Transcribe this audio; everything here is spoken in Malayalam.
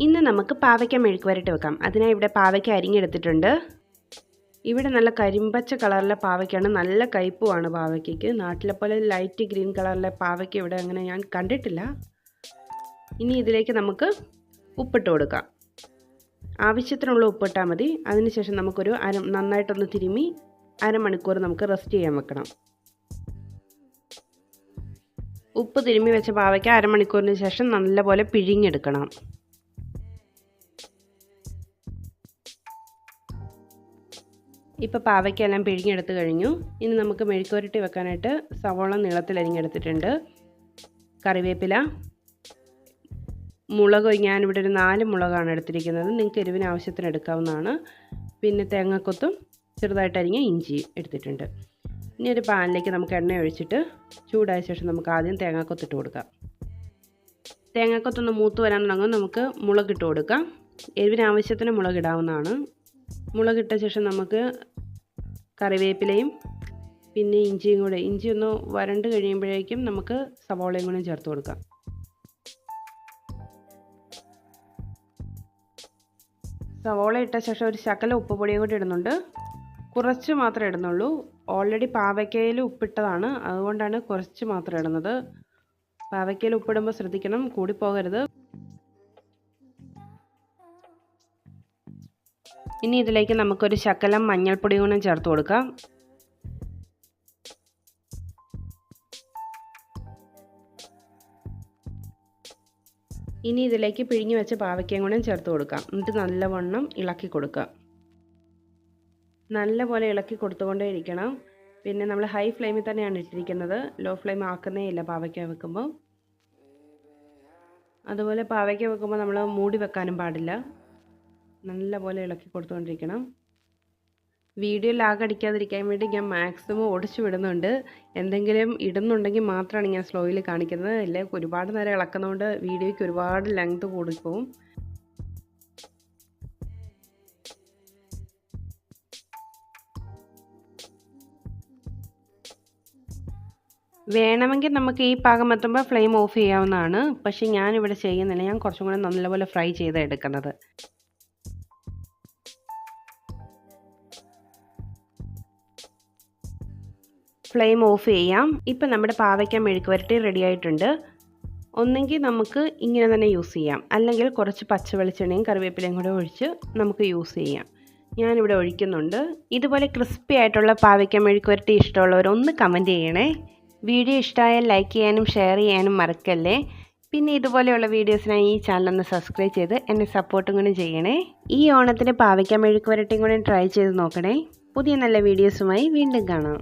ഇന്ന് നമുക്ക് പാവയ്ക്ക മെഴുക്ക് വരട്ടി വെക്കാം. അതിനായി ഇവിടെ പാവയ്ക്ക അരിഞ്ഞെടുത്തിട്ടുണ്ട്. ഇവിടെ നല്ല കരിമ്പച്ച കളറിലെ പാവയ്ക്കാണ്. നല്ല കയ്പുമാണ് പാവയ്ക്കയ്ക്ക്. നാട്ടിലെ പോലെ ലൈറ്റ് ഗ്രീൻ കളറിലെ പാവയ്ക്ക ഇവിടെ അങ്ങനെ ഞാൻ കണ്ടിട്ടില്ല. ഇനി ഇതിലേക്ക് നമുക്ക് ഉപ്പിട്ട് കൊടുക്കാം. ആവശ്യത്തിനുള്ള ഉപ്പിട്ടാൽ മതി. അതിനുശേഷം നമുക്കൊരു അര നന്നായിട്ടൊന്ന് തിരുമ്മി അരമണിക്കൂർ നമുക്ക് റെസ്റ്റ് ചെയ്യാൻ വെക്കണം. ഉപ്പ് തിരുമ്മി വെച്ച പാവയ്ക്ക അരമണിക്കൂറിന് ശേഷം നല്ലപോലെ പിഴിഞ്ഞെടുക്കണം. ഇപ്പോൾ പാവയ്ക്കെല്ലാം പിഴിഞ്ഞെടുത്ത് കഴിഞ്ഞു. ഇനി നമുക്ക് മെഴുക്കുരട്ടി വെക്കാനായിട്ട് സവോള നീളത്തിൽ അരിഞ്ഞെടുത്തിട്ടുണ്ട്. കറിവേപ്പില. മുളക് ഞാനിവിടെ ഒരു നാല് മുളകാണ് എടുത്തിരിക്കുന്നത്. നിങ്ങൾക്ക് എരിവിന് ആവശ്യത്തിന് എടുക്കാവുന്നതാണ്. പിന്നെ തേങ്ങക്കൊത്തും ചെറുതായിട്ട് അരിഞ്ഞ ഇഞ്ചി എടുത്തിട്ടുണ്ട്. ഇനി ഒരു പാനിലേക്ക് നമുക്ക് എണ്ണ ഒഴിച്ചിട്ട് ചൂടായ ശേഷം നമുക്ക് ആദ്യം തേങ്ങാക്കൊത്തിട്ട് കൊടുക്കാം. തേങ്ങാക്കൊത്തൊന്ന് മൂത്ത് വരാൻ തുടങ്ങും. നമുക്ക് മുളകിട്ട് കൊടുക്കാം. എരിവിന് ആവശ്യത്തിന് മുളകിടാവുന്നതാണ് മുളകിട്ട ശേഷം നമുക്ക് കറിവേപ്പിലയും പിന്നെ ഇഞ്ചിയും കൂടെ. ഇഞ്ചി ഒന്ന് വരണ്ട് കഴിയുമ്പോഴേക്കും നമുക്ക് സവാളയും കൂടെ ചേർത്ത് കൊടുക്കാം. സവോള ഇട്ട ശേഷം ഒരു ശകല ഉപ്പ് പൊടിയും കൂടി ഇടുന്നുണ്ട്. കുറച്ച് മാത്രമേ ഇടുന്നുള്ളൂ. ഓൾറെഡി പാവയ്ക്കയിൽ ഉപ്പിട്ടതാണ്. അതുകൊണ്ടാണ് കുറച്ച് മാത്രം ഇടുന്നത്. പാവയ്ക്കയിൽ ഉപ്പിടുമ്പോൾ ശ്രദ്ധിക്കണം. കൂടിപ്പോകരുത് ഇനി ഇതിലേക്ക് നമുക്കൊരു ശകലം മഞ്ഞൾപ്പൊടി കൂടെ ചേർത്ത് കൊടുക്കാം. ഇനി ഇതിലേക്ക് പിഴിഞ്ഞു വെച്ച പാവയ്ക്കയും കൂടെ ചേർത്ത് കൊടുക്കാം. എന്നിട്ട് നല്ലവണ്ണം ഇളക്കി കൊടുക്കുക. നല്ലപോലെ ഇളക്കി കൊടുത്തുകൊണ്ടേ ഇരിക്കണം. പിന്നെ നമ്മൾ ഹൈ ഫ്ലെയിമിൽ തന്നെയാണ് ഇട്ടിരിക്കുന്നത്. ലോ ഫ്ലെയിം ആക്കുന്നേ ഇല്ല പാവയ്ക്ക വെക്കുമ്പോൾ അതുപോലെ പാവയ്ക്ക വെക്കുമ്പോൾ നമ്മൾ മൂടി വെക്കാനും പാടില്ല. നല്ലപോലെ ഇളക്കി കൊടുത്തുകൊണ്ടിരിക്കണം. വീഡിയോ ലാഗ് അടിക്കാതിരിക്കാൻ വേണ്ടി ഞാൻ മാക്സിമം ഓടിച്ചു വിടുന്നുണ്ട്. എന്തെങ്കിലും ഇടുന്നുണ്ടെങ്കിൽ മാത്രമാണ് ഞാൻ സ്ലോയിൽ കാണിക്കുന്നത്. അല്ലെ ഒരുപാട് നേരം ഇളക്കുന്നതുകൊണ്ട് വീഡിയോയ്ക്ക് ഒരുപാട് ലെങ്ത് കൂടിപ്പോവും വേണമെങ്കിൽ നമുക്ക് ഈ പാകം എത്തുമ്പോൾ ഫ്ലെയിം ഓഫ് ചെയ്യാവുന്നതാണ്. പക്ഷേ ഞാനിവിടെ ചെയ്യുന്നില്ല. ഞാൻ കുറച്ചും കൂടെ നല്ലപോലെ ഫ്രൈ ചെയ്ത് ഫ്ലെയിം ഓഫ് ചെയ്യാം. ഇപ്പം നമ്മുടെ പാവയ്ക്ക മെഴുക്ക് വരട്ടി റെഡി ആയിട്ടുണ്ട്. ഒന്നെങ്കിൽ നമുക്ക് ഇങ്ങനെ തന്നെ യൂസ് ചെയ്യാം. അല്ലെങ്കിൽ കുറച്ച് പച്ച വെളിച്ചെണ്ണയും കറിവേപ്പിലയും കൂടെ ഒഴിച്ച് നമുക്ക് യൂസ് ചെയ്യാം. ഞാനിവിടെ ഒഴിക്കുന്നുണ്ട്. ഇതുപോലെ ക്രിസ്പി ആയിട്ടുള്ള പാവയ്ക്ക മെഴുക്ക് വരട്ടി ഇഷ്ടമുള്ളവർ ഒന്ന് കമന്റ് ചെയ്യണേ. വീഡിയോ ഇഷ്ടമായാൽ ലൈക്ക് ചെയ്യാനും ഷെയർ ചെയ്യാനും മറക്കല്ലേ. പിന്നെ ഇതുപോലെയുള്ള വീഡിയോസിനായി ഈ ചാനൽ ഒന്ന് സബ്സ്ക്രൈബ് ചെയ്ത് എന്നെ സപ്പോർട്ടും കൂടി ചെയ്യണേ. ഈ ഓണത്തിന് പാവയ്ക്ക മെഴുക്ക് വരട്ടിയും കൂടി ട്രൈ ചെയ്ത് നോക്കണേ. പുതിയ നല്ല വീഡിയോസുമായി വീണ്ടും കാണാം.